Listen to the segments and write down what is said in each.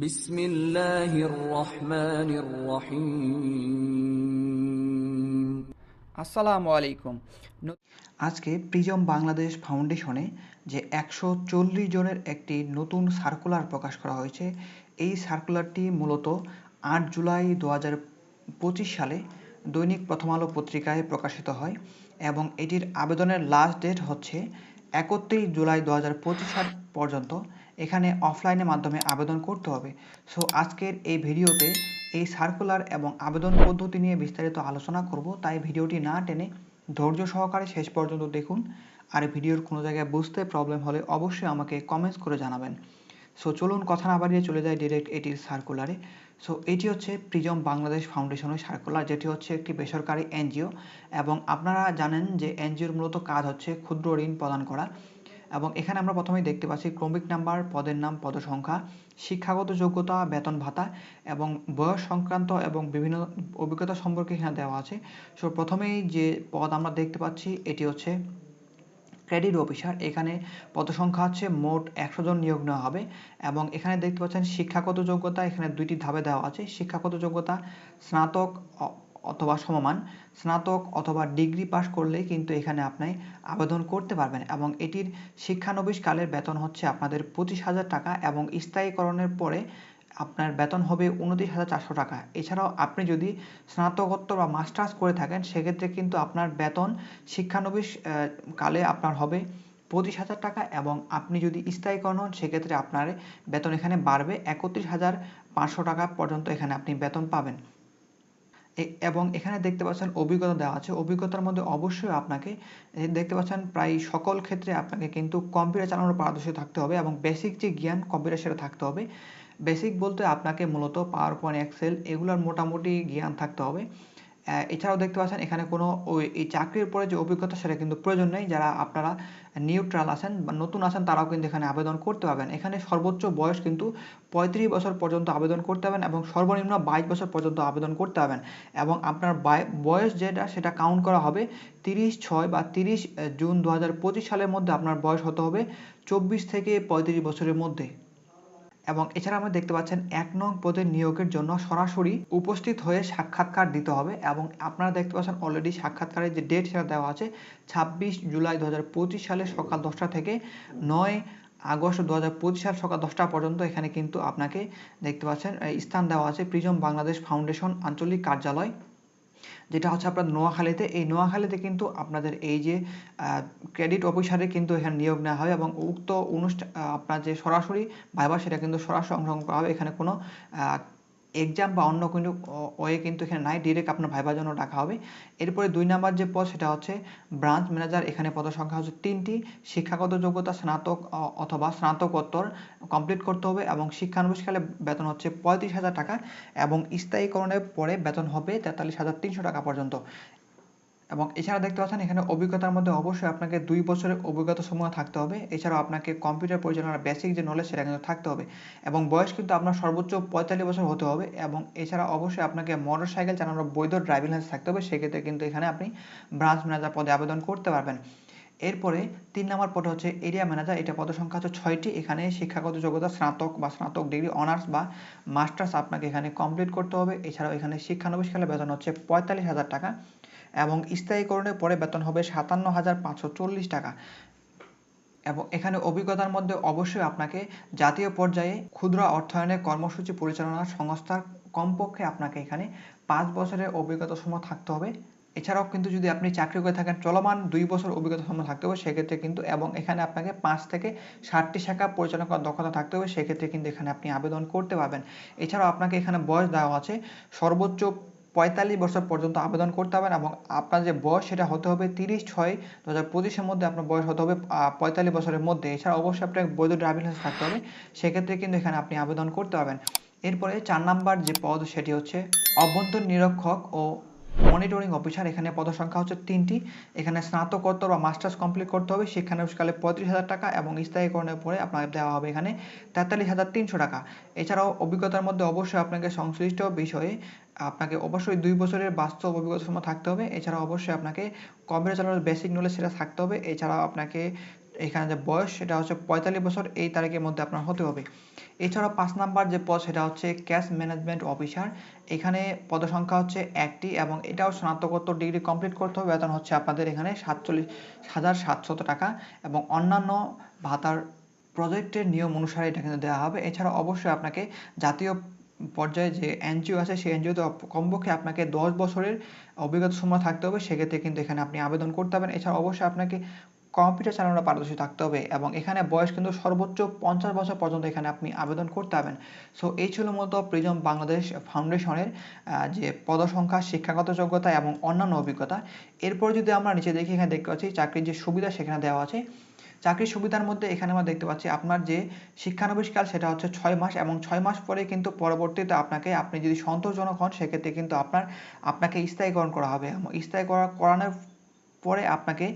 বিসমিল্লাহির রহমানির রহিম। আসসালামু আলাইকুম। আজকে প্রিজম বাংলাদেশ ফাউন্ডেশনে যে একশো চল্লিশ জনের একটি নতুন সার্কুলার প্রকাশ করা হয়েছে এই সার্কুলারটি মূলত আট জুলাই দু পঁচিশ সালে দৈনিক প্রথম আলো পত্রিকায় প্রকাশিত হয় এবং এটির আবেদনের লাস্ট ডেট হচ্ছে একত্রিশ জুলাই দু হাজার সাল পর্যন্ত এখানে অফলাইনের মাধ্যমে আবেদন করতে হবে। সো আজকের এই ভিডিওতে এই সার্কুলার এবং আবেদন পদ্ধতি নিয়ে বিস্তারিত আলোচনা করব। তাই ভিডিওটি না টেনে ধৈর্য সহকারে শেষ পর্যন্ত দেখুন। আর ভিডিওর কোনো জায়গায় বুঝতে প্রবলেম হলে অবশ্যই আমাকে কমেন্টস করে জানাবেন। সো চলুন কথা না বাড়িয়ে চলে যায় ডিরেক্ট এটির সার্কুলারে সো এটি হচ্ছে প্রিজম বাংলাদেশ ফাউন্ডেশনের সার্কুলার যেটি হচ্ছে একটি বেসরকারি এনজিও এবং আপনারা জানেন যে এনজিওর মূলত কাজ হচ্ছে ক্ষুদ্র ঋণ প্রদান করা। এবং এখানে আমরা প্রথমেই দেখতে পাচ্ছি ক্রমিক নাম্বার, পদের নাম পদ সংখ্যা শিক্ষাগত যোগ্যতা, বেতন ভাতা এবং বয়স সংক্রান্ত এবং বিভিন্ন অভিজ্ঞতা সম্পর্কে এখানে দেওয়া আছে। সো প্রথমেই যে পদ আমরা দেখতে পাচ্ছি, এটি হচ্ছে ক্রেডিট অফিসার। এখানে পদ সংখ্যা হচ্ছে মোট একশো জন নিয়োগ নেওয়া হবে এবং এখানে দেখতে পাচ্ছেন শিক্ষাগত যোগ্যতা, এখানে দুইটি ধাপে দেওয়া আছে। শিক্ষাগত যোগ্যতা, স্নাতক অথবা সমমান, স্নাতক অথবা ডিগ্রি পাশ করলেই কিন্তু এখানে আপনি আবেদন করতে পারবেন এবং এটির শিক্ষানবিশকালের বেতন হচ্ছে আপনাদের পঁচিশ হাজার টাকা এবং স্থায়ীকরণের পরে আপনার বেতন হবে উনত্রিশ হাজার চারশো টাকা। এছাড়াও আপনি যদি স্নাতকোত্তর বা মাস্টার্স করে থাকেন, সেক্ষেত্রে কিন্তু আপনার বেতন শিক্ষানবিশ কালে আপনার হবে পঁচিশ হাজার টাকা এবং আপনি যদি স্থায়ীকরণ হন, সেক্ষেত্রে আপনার বেতন এখানে বাড়বে একত্রিশ হাজার পাঁচশো টাকা পর্যন্ত এখানে আপনি বেতন পাবেন। এবং এখানে দেখতে পাচ্ছেন অভিজ্ঞতা দেওয়া আছে। অভিজ্ঞতার মধ্যে অবশ্যই আপনাকে দেখতে পাচ্ছেন প্রায় সকল ক্ষেত্রে আপনাকে কিন্তু কম্পিউটার চালানোর পারদর্শী থাকতে হবে এবং বেসিক যে জ্ঞান, কম্পিউটার সেটা থাকতে হবে। বেসিক বলতে আপনাকে মূলত পাওয়ার পয়েন্ট এক্সেল এগুলোর মোটামুটি জ্ঞান থাকতে হবে। এছাড়াও দেখতে পাচ্ছেন, এখানে কোনো ওই, এই চাকরির পরে যে অভিজ্ঞতা সেটা কিন্তু প্রয়োজন নেই। যারা আপনারা নিউট্রাল আছেন বা নতুন আছেন, তারাও কিন্তু এখানে আবেদন করতে পারবেন। এখানে সর্বোচ্চ বয়স কিন্তু পঁয়ত্রিশ বছর পর্যন্ত আবেদন করতে পারবেন এবং সর্বনিম্ন বাইশ বছর পর্যন্ত আবেদন করতে পারবেন এবং আপনার বয়স যেটা, সেটা কাউন্ট করা হবে তিরিশ ছয় বা তিরিশ জুন দু হাজার পঁচিশ সালের মধ্যে আপনার বয়স হতে হবে চব্বিশ থেকে পঁয়ত্রিশ বছরের মধ্যে। এবং এছাড়া আমরা দেখতে পাচ্ছেন এক নং পদে নিয়োগের জন্য সরাসরি উপস্থিত হয়ে সাক্ষাৎকার দিতে হবে এবং আপনারা দেখতে পাচ্ছেন অলরেডি সাক্ষাৎকারের যে ডেট সেটা দেওয়া আছে ছাব্বিশ জুলাই দু হাজার পঁচিশ সালে সকাল দশটা থেকে নয় আগস্ট দু হাজার পঁচিশ সাল সকাল দশটা পর্যন্ত এখানে কিন্তু আপনাকে দেখতে পাচ্ছেন স্থান দেওয়া আছে প্রিজম বাংলাদেশ ফাউন্ডেশন আঞ্চলিক কার্যালয়। যেটা হচ্ছে আপনার নোয়াখালীতে। এই নোয়াখালীতে কিন্তু আপনাদের এই যে ক্রেডিট অফিসারে কিন্তু এখানে নিয়োগ নেওয়া হয় এবং উক্ত অনুষ্ঠান আপনার যে সরাসরি ভাইবা, সেটা কিন্তু সরাসরি অংশগ্রহণ করা হবে। এখানে কোনো এক্সাম বা অন্য কোনো ওয়ে কিন্তু এখানে নাই। ডিরেক্ট আপনার ভাইবার জন্য ডাকা হবে। এরপরে দুই নাম্বার যে পদ, সেটা হচ্ছে ব্রাঞ্চ ম্যানেজার এখানে পদ সংখ্যা হচ্ছে তিনটি। শিক্ষাগত যোগ্যতা, স্নাতক অথবা স্নাতকোত্তর কমপ্লিট করতে হবে এবং শিক্ষানবিশকালে বেতন হচ্ছে পঁয়ত্রিশ হাজার টাকা এবং স্থায়ীকরণের পরে বেতন হবে তেতাল্লিশ হাজার তিনশো টাকা পর্যন্ত। এবং এছাড়া দেখতে পাচ্ছেন, এখানে অভিজ্ঞতার মধ্যে অবশ্যই আপনাকে দুই বছরের অভিজ্ঞতা সমূহ থাকতে হবে। এছাড়াও আপনাকে কম্পিউটার পরিচালনার বেসিক যে নলেজ সেটা কিন্তু থাকতে হবে এবং বয়স কিন্তু আপনার সর্বোচ্চ পঁয়তাল্লিশ বছর হতে হবে এবং এছাড়া অবশ্যই আপনাকে মোটর সাইকেল চালানোর বৈধ ড্রাইভিং লাইসেন্স থাকতে হবে। সেক্ষেত্রে কিন্তু এখানে আপনি ব্রাঞ্চ ম্যানেজার পদে আবেদন করতে পারবেন। এরপরে তিন নম্বর পদ হচ্ছে এরিয়া ম্যানেজার এটা পদ সংখ্যা হচ্ছে ছয়টি। এখানে শিক্ষাগত যোগ্যতা, স্নাতক বা স্নাতক ডিগ্রি অনার্স বা মাস্টার্স আপনাকে এখানে কমপ্লিট করতে হবে। এছাড়াও এখানে শিক্ষানবিশকালে বেতন হচ্ছে পঁয়তাল্লিশ হাজার টাকা। এবং স্থায়ীকরণের পরে বেতন হবে সাতান্ন হাজার পাঁচশো চল্লিশ টাকা। এবং এখানে অভিজ্ঞতার মধ্যে অবশ্যই আপনাকে জাতীয় পর্যায়ে ক্ষুদ্র অর্থায়নের কর্মসূচি পরিচালনা সংস্থার কমপক্ষে আপনাকে এখানে পাঁচ বছরের অভিজ্ঞতা সময় থাকতে হবে। এছাড়াও কিন্তু যদি আপনি চাকরি করে থাকেন, চলমান দুই বছর অভিজ্ঞতা সময় থাকতে হবে, সেক্ষেত্রে কিন্তু এবং এখানে আপনাকে পাঁচ থেকে ষাটটি শাখা পরিচালনা করার দক্ষতা থাকতে হবে, সেক্ষেত্রে কিন্তু এখানে আপনি আবেদন করতে পারবেন। এছাড়াও আপনাকে এখানে বয়স দেওয়া আছে, সর্বোচ্চ পঁয়তাল্লিশ বছর পর্যন্ত আবেদন করতে পারেন এবং আপনার যে বয়স সেটা হতে হবে তিরিশ ছয়, দু হাজার পঁচিশের মধ্যে আপনার বয়স হতে হবে পঁয়তাল্লিশ বছরের মধ্যে। এছাড়া অবশ্যই আপনার বৈধ ড্রাইভিং লাইসেন্স থাকতে হবে। সেক্ষেত্রে কিন্তু এখানে আপনি আবেদন করতে পারবেন। এরপরে চার নাম্বার যে পদ সেটি হচ্ছে অভ্যন্তর নিরীক্ষক ও মনিটরিং অফিসার, এখানে পদসংখ্যা হচ্ছে তিনটি। এখানে স্নাতকোত্তর বা মাস্টার্স কমপ্লিট করতে হবে। শিক্ষানবিশকালে পঁয়ত্রিশ হাজার টাকা এবং স্থায়ীকরণের পরে আপনাকে দেওয়া হবে এখানে তেতাল্লিশ হাজার তিনশো টাকা। এছাড়াও অভিজ্ঞতার মধ্যে অবশ্যই আপনাকে সংশ্লিষ্ট বিষয়ে আপনাকে অবশ্যই দুই বছরের বাস্তব অভিজ্ঞতা সময় থাকতে হবে। এছাড়া অবশ্যই আপনাকে কম্পিউটার চালানোর বেসিক নলেজ সেটা থাকতে হবে। এছাড়াও আপনাকে এখানে যে বয়স, সেটা হচ্ছে পঁয়তাল্লিশ বছর, এই তারিখের মধ্যে আপনার হতে হবে। এছাড়া পাঁচ নাম্বার যে পদ, সেটা হচ্ছে ক্যাশ ম্যানেজমেন্ট অফিসার। এখানে পদসংখ্যা হচ্ছে একটি এবং এটাও স্নাতকোত্তর ডিগ্রি কমপ্লিট করতে হবে। বেতন হচ্ছে আপনাদের এখানে সাতচল্লিশ হাজার সাতশত টাকা এবং অন্যান্য ভাতার প্রজেক্টের নিয়ম অনুসারে এটা কিন্তু দেওয়া হবে। এছাড়া অবশ্যই আপনাকে জাতীয় পর্যায়ে যে এনজিও আছে, সেই এনজিওতে কমপক্ষে আপনাকে দশ বছরের অভিজ্ঞতা সময় থাকতে হবে। সেক্ষেত্রে কিন্তু এখানে আপনি আবেদন করতে পারবেন। এছাড়া অবশ্যই আপনাকে কম্পিউটার চালানোর পারদর্শী থাকতে হবে এবং এখানে বয়স কিন্তু সর্বোচ্চ পঞ্চাশ বছর পর্যন্ত এখানে আপনি আবেদন করতে পারবেন। সো এই ছিল মূলত প্রিজম বাংলাদেশ ফাউন্ডেশনের যে পদসংখ্যা, শিক্ষাগত যোগ্যতা এবং অন্যান্য অভিজ্ঞতা। এরপর যদি আমরা নিচে দেখি, এখানে দেখতে পাচ্ছি চাকরির যে সুবিধা সেখানে দেওয়া আছে। চাকরির সুবিধার মধ্যে এখানে আমরা দেখতে পাচ্ছি আপনার যে শিক্ষানবিশকাল সেটা হচ্ছে ছয় মাস এবং ছয় মাস পরে কিন্তু পরবর্তীতে আপনাকে আপনি যদি সন্তোষজনক হন, সেক্ষেত্রে কিন্তু আপনার, আপনাকে স্থায়ীকরণ করা হবে। এবং স্থায়ী করা করানোর পরে আপনাকে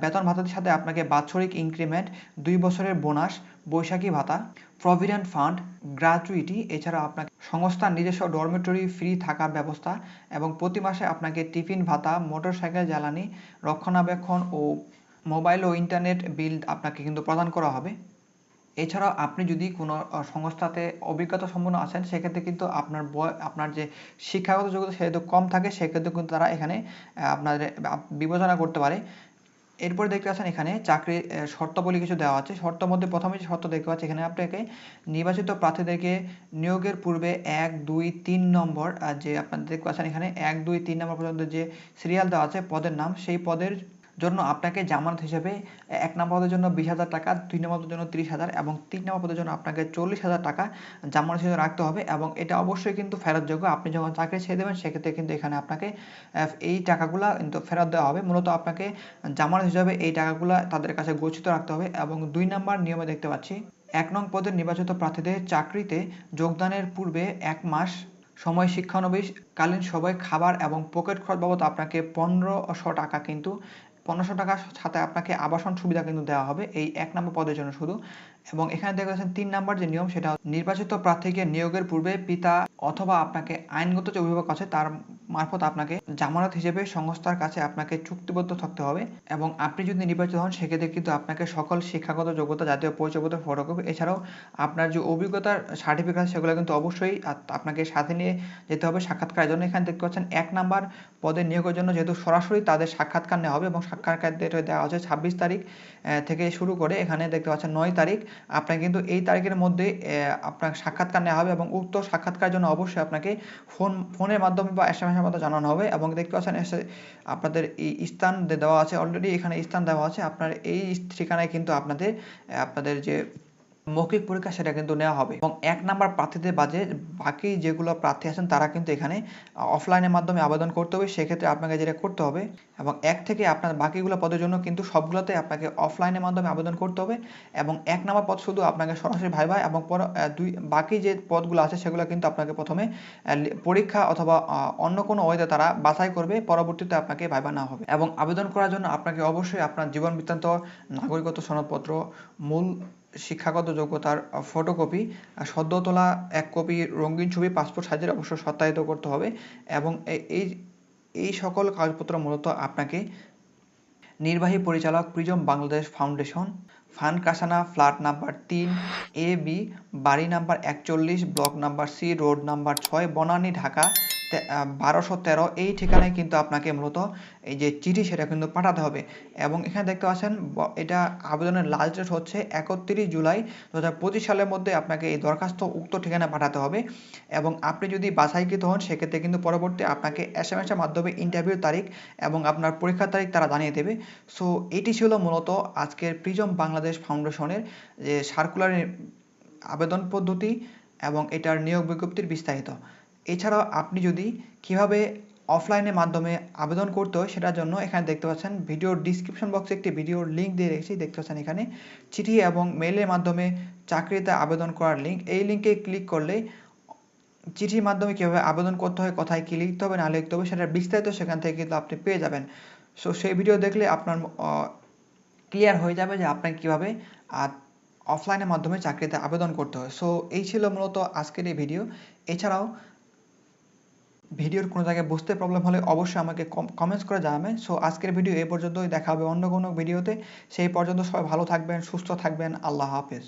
বেতন ভাতার সাথে আপনাকে বাৎসরিক ইনক্রিমেন্ট দুই বছরের বোনাস বৈশাখী ভাতা প্রভিডেন্ট ফান্ড গ্র্যাচুইটি এছাড়া আপনাকে সংস্থার নিজস্ব ডরমেটরি ফ্রি থাকার ব্যবস্থা এবং প্রতি মাসে আপনাকে টিফিন ভাতা মোটরসাইকেল জ্বালানি, রক্ষণাবেক্ষণ ও মোবাইল ও ইন্টারনেট বিল আপনাকে কিন্তু প্রদান করা হবে। এছাড়াও আপনি যদি কোনো সংস্থাতে অভিজ্ঞতা সম্পন্ন আছেন সেক্ষেত্রে কিন্তু আপনার বয় আপনার যে শিক্ষাগত যোগ্যতা সেহেতু কম থাকে সেক্ষেত্রে কিন্তু তারা এখানে আপনাদের বিবেচনা করতে পারে। এরপর দেখতে পাচ্ছেন এখানে চাকরির আহ, শর্তাবলী কিছু দেওয়া আছে। শর্তের মধ্যে প্রথমে যে শর্ত দেখতে পাচ্ছি এখানে আপনাকে নির্বাচিত প্রার্থীদেরকে নিয়োগের পূর্বে এক দুই তিন নম্বর যে আপনাদের দেখতে পাচ্ছেন এখানে এক দুই তিন নম্বর পর্যন্ত যে সিরিয়াল দেওয়া আছে পদের নাম সেই পদের জন্য আপনাকে জামানত হিসেবে এক নম্বর পদের জন্য বিশ হাজার টাকা, দুই নম্বর পদের জন্য তিরিশ হাজার এবং তিন নম্বর পদের জন্য আপনাকে চল্লিশ হাজার টাকা জামানত হিসেবে রাখতে হবে এবং এটা অবশ্যই কিন্তু ফেরতযোগ্য। আপনি যখন চাকরি ছেড়ে দেবেন, সেক্ষেত্রে কিন্তু এখানে আপনাকে এই টাকাগুলা কিন্তু ফেরত দেওয়া হবে। মূলত আপনাকে জামানত হিসাবে এই টাকাগুলা তাদের কাছে গচ্ছিত রাখতে হবে এবং দুই নম্বর নিয়মে দেখতে পাচ্ছি, এক নং পদের নির্বাচিত প্রার্থীদের চাকরিতে যোগদানের পূর্বে এক মাস সময় শিক্ষানবিশ, কালীন সবাই খাবার এবং পকেট খরচ বাবদ আপনাকে পনেরোশো টাকা কিন্তু পনেরোশো টাকার সাথে আপনাকে আবাসন সুবিধা কিন্তু দেওয়া হবে, এই এক নম্বর পদের জন্য শুধু। এবং এখানে দেখা যাচ্ছে তিন নম্বর যে নিয়ম, সেটা নির্বাচিত প্রার্থীকে নিয়োগের পূর্বে পিতা অথবা আপনাকে আইনগত যে অভিভাবক আছে, তার মারফত আপনাকে জামানত হিসেবে সংস্থার কাছে আপনাকে চুক্তিবদ্ধ থাকতে হবে। এবং আপনি যদি নির্বাচিত হন, সেক্ষেত্রে কিন্তু আপনাকে সকল শিক্ষাগত যোগ্যতা, জাতীয় পরিচয়পত্র ফটোকপি এছাড়াও আপনার যে অভিজ্ঞতার সার্টিফিকেট আছে, সেগুলো কিন্তু অবশ্যই আপনাকে সাথে নিয়ে যেতে হবে সাক্ষাৎকারের জন্য। এখানে দেখতে পাচ্ছেন এক নাম্বার পদে নিয়োগের জন্য যেহেতু সরাসরি তাদের সাক্ষাৎকার নেওয়া হবে এবং সাক্ষাৎকার ডেট দেওয়া হচ্ছে ছাব্বিশ তারিখ থেকে শুরু করে এখানে দেখতে পাচ্ছেন নয় তারিখ। আপনার কিন্তু এই তারিখের মধ্যে আপনার সাক্ষাৎকার নেওয়া হবে এবং উক্ত সাক্ষাৎকার জন্য অবশ্যই আপনাকে ফোন, ফোনের মাধ্যমে বা এস এম এর মাধ্যমে জানানো হবে এবং দেখতে পাচ্ছেন এসে আপনাদের এই স্থান দেওয়া আছে অলরেডি এখানে স্থান দেওয়া আছে। আপনার এই ঠিকানায় কিন্তু আপনাদের আপনাদের যে মৌখিক পরীক্ষা সেটা কিন্তু নেওয়া হবে। এবং এক নাম্বার প্রার্থীদের বাজে বাকি যেগুলো প্রার্থী আছেন তারা কিন্তু এখানে অফলাইনের মাধ্যমে আবেদন করতে হবে। সেক্ষেত্রে আপনাকে যেটা করতে হবে এবং এক থেকে আপনার বাকিগুলো পদের জন্য কিন্তু সবগুলোতে আপনাকে অফলাইনের মাধ্যমে আবেদন করতে হবে এবং এক নাম্বার পদ শুধু আপনাকে সরাসরি ভাই ভাই এবং দুই, বাকি যে পদগুলো আছে সেগুলো কিন্তু আপনাকে প্রথমে পরীক্ষা অথবা অন্য কোনো ওয়েতে তারা বাছাই করবে। পরবর্তীতে আপনাকে ভাইবা না হবে এবং আবেদন করার জন্য আপনাকে অবশ্যই আপনার জীবন বৃত্তান্ত, নাগরিকত্ব সনদপত্র, মূল শিক্ষাগত যোগ্যতার ফটোকপি সদ্য তোলা এক কপি রঙিন ছবি পাসপোর্ট সাইজের অবশ্য সত্যায়িত করতে হবে এবং এই এই সকল কাগজপত্র মূলত আপনাকে নির্বাহী পরিচালক প্রিজম বাংলাদেশ ফাউন্ডেশন, ফান কাসানা ফ্ল্যাট নাম্বার তিন, এ বি, বাড়ি নাম্বার একচল্লিশ, block number C, road number ছয়, বনানী, ঢাকা বারোশো তেরো, এই ঠিকানায় কিন্তু আপনাকে মূলত এই যে চিঠি সেটা কিন্তু পাঠাতে হবে। এবং এখানে দেখতে পাচ্ছেন এটা আবেদনের লাস্ট ডেট হচ্ছে একত্রিশ জুলাই দু হাজার পঁচিশ সালের মধ্যে আপনাকে এই দরখাস্ত উক্ত ঠিকানায় পাঠাতে হবে। এবং আপনি যদি বাছাইকৃত হন, সেক্ষেত্রে কিন্তু পরবর্তী আপনাকে এস এম এর মাধ্যমে ইন্টারভিউ তারিখ এবং আপনার পরীক্ষার তারিখ তারা জানিয়ে দেবে। সো এটি ছিল মূলত আজকের প্রিজম বাংলাদেশ ফাউন্ডেশনের যে সার্কুলার আবেদন পদ্ধতি এবং এটার নিয়োগ বিজ্ঞপ্তির বিস্তারিত। এছাড়াও আপনি যদি কীভাবে অফলাইনের মাধ্যমে আবেদন করতে হয় সেটার জন্য এখানে দেখতে পাচ্ছেন ভিডিওর ডিসক্রিপশন বক্সে একটি ভিডিওর লিঙ্ক দিয়ে রেখেছি, দেখতে পাচ্ছেন এখানে চিঠি এবং মেলের মাধ্যমে চাকরিতে আবেদন করার লিঙ্ক এই লিঙ্কে ক্লিক করলে চিঠির মাধ্যমে কীভাবে আবেদন করতে হয়, কোথায় কী লিখতে হবে, না লিখতে হবে সেটার বিস্তারিত সেখান থেকে কিন্তু আপনি পেয়ে যাবেন। সো সেই ভিডিও দেখলে আপনার ক্লিয়ার হয়ে যাবে যে আপনাকে কীভাবে অফলাইনের মাধ্যমে চাকরিতে আবেদন করতে হয়। সো এই ছিল মূলত আজকের এই ভিডিও এছাড়াও ভিডিওর কোনো জায়গায় বুঝতে প্রবলেম হলে অবশ্যই আমাকে কমেন্টস করে জানাবেন। সো আজকের ভিডিও এই পর্যন্তই। দেখা হবে অন্য কোনো ভিডিওতে সেই পর্যন্ত সবাই ভালো থাকবেন, সুস্থ থাকবেন। আল্লাহ হাফেজ।